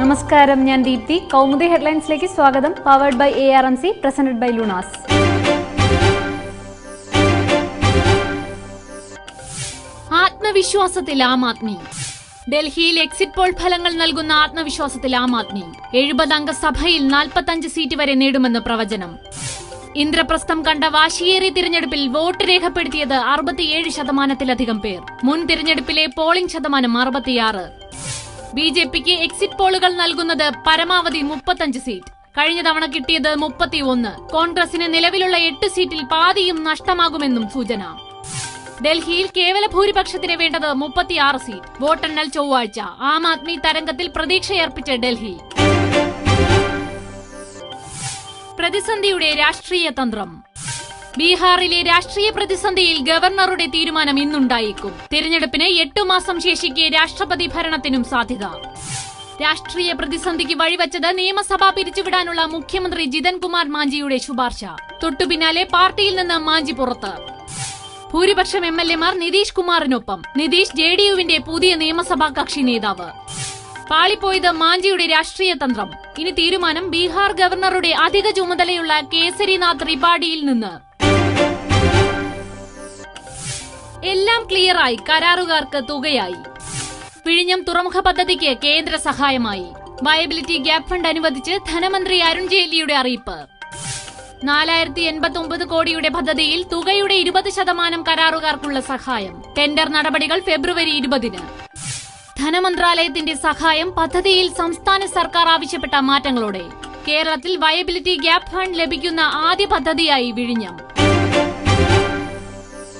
നമസ്കാരം ഞാൻ ദീപ്തി. കൗമുദി ഹെഡ്ലൈൻസിലേക്ക് സ്വാഗതം. Powered by A R M C presented by Lunas ആത്മവിശ്വാസത്തിൽ Aam Aadmi. ഡൽഹിയിൽ എക്സിറ്റ് പോൾ ഫലങ്ങൾ നൽകുന്ന ആത്മവിശ്വാസത്തിൽ ആം ആദ്മി. എഴുപത് അംഗ സഭയിൽ നാൽപ്പത്തഞ്ച് സീറ്റ് വരെ നേടുമെന്ന് പ്രവചനം. ഇന്ദ്രപ്രസ്ഥം കണ്ട വാശിയേറിയ തിരഞ്ഞെടുപ്പിൽ വോട്ട് രേഖപ്പെടുത്തിയത് അറുപത്തിയേഴ് ശതമാനത്തിലധികം പേർ. മുൻ തിരഞ്ഞെടുപ്പിലെ പോളിംഗ് ശതമാനം അറുപത്തിയാറ്. ബി ജെ പിക്ക് എക്സിറ്റ് പോളുകൾ നൽകുന്നത് പരമാവധി മുപ്പത്തഞ്ച് സീറ്റ് കഴിഞ്ഞ തവണ കിട്ടിയത് മുപ്പത്തി ഒന്ന് കോൺഗ്രസിന് നിലവിലുള്ള എട്ട് സീറ്റിൽ പാതിയും നഷ്ടമാകുമെന്നും സൂചന. ഡൽഹിയിൽ കേവല ഭൂരിപക്ഷത്തിന് വേണ്ടത് മുപ്പത്തിയാറ് സീറ്റ് വോട്ടെണ്ണൽ ചൊവ്വാഴ്ച. ആം ആദ്മി തരംഗത്തിൽ പ്രതീക്ഷയർപ്പിച്ച ഡൽഹി. പ്രതിസന്ധിയുടെ രാഷ്ട്രീയ തന്ത്രം. ബീഹാറിലെ രാഷ്ട്രീയ പ്രതിസന്ധിയിൽ ഗവർണറുടെ തീരുമാനം ഇന്നുണ്ടായേക്കും. തിരഞ്ഞെടുപ്പിന് എട്ടു മാസം ശേഷിക്കെ രാഷ്ട്രപതി ഭരണത്തിനും സാധ്യത. രാഷ്ട്രീയ പ്രതിസന്ധിക്ക് വഴിവെച്ചത് നിയമസഭ പിരിച്ചുവിടാനുള്ള മുഖ്യമന്ത്രി ജിതൻ കുമാർ മാഞ്ചിയുടെ ശുപാർശ. തൊട്ടുപിന്നാലെ പാർട്ടിയിൽ നിന്ന് മാഞ്ചി പുറത്ത്. ഭൂരിപക്ഷം എം എൽ എമാർ നിതീഷ് കുമാറിനൊപ്പം. നിതീഷ് ജെ ഡി യുവിന്റെ പുതിയ നിയമസഭാ കക്ഷി നേതാവ്. പാളിപ്പോയത് മാഞ്ചിയുടെ രാഷ്ട്രീയ തന്ത്രം. ഇനി തീരുമാനം ബീഹാർ ഗവർണറുടെ അധിക ചുമതലയുള്ള കേസരിനാഥ് ത്രിപാഠിയിൽ നിന്ന്. എല്ലാം ക്ലിയറായി കരാറുകാർക്ക് തുകയായി. പിഴിഞ്ഞം തുറമുഖ പദ്ധതിക്ക് കേന്ദ്ര സഹായമായി. വയബിലിറ്റി ഗ്യാപ് ഫണ്ട് അനുവദിച്ച് ധനമന്ത്രി അരുൺ ജെയ്റ്റ്ലിയുടെ അറിയിപ്പ്. നാലായിരത്തി എൺപത്തി ഒമ്പത് കോടിയുടെ പദ്ധതിയിൽ തുകയുടെ ഇരുപത് ശതമാനം കരാറുകാർക്കുള്ള സഹായം. ടെൻഡർ നടപടികൾ ഫെബ്രുവരി ഇരുപതിന്. ധനമന്ത്രാലയത്തിന്റെ സഹായം പദ്ധതിയിൽ സംസ്ഥാന സർക്കാർ ആവശ്യപ്പെട്ട മാറ്റങ്ങളോടെ. കേരളത്തിൽ വയബിലിറ്റി ഗ്യാപ് ഫണ്ട് ലഭിക്കുന്ന ആദ്യ പദ്ധതിയായി വിഴിഞ്ഞം.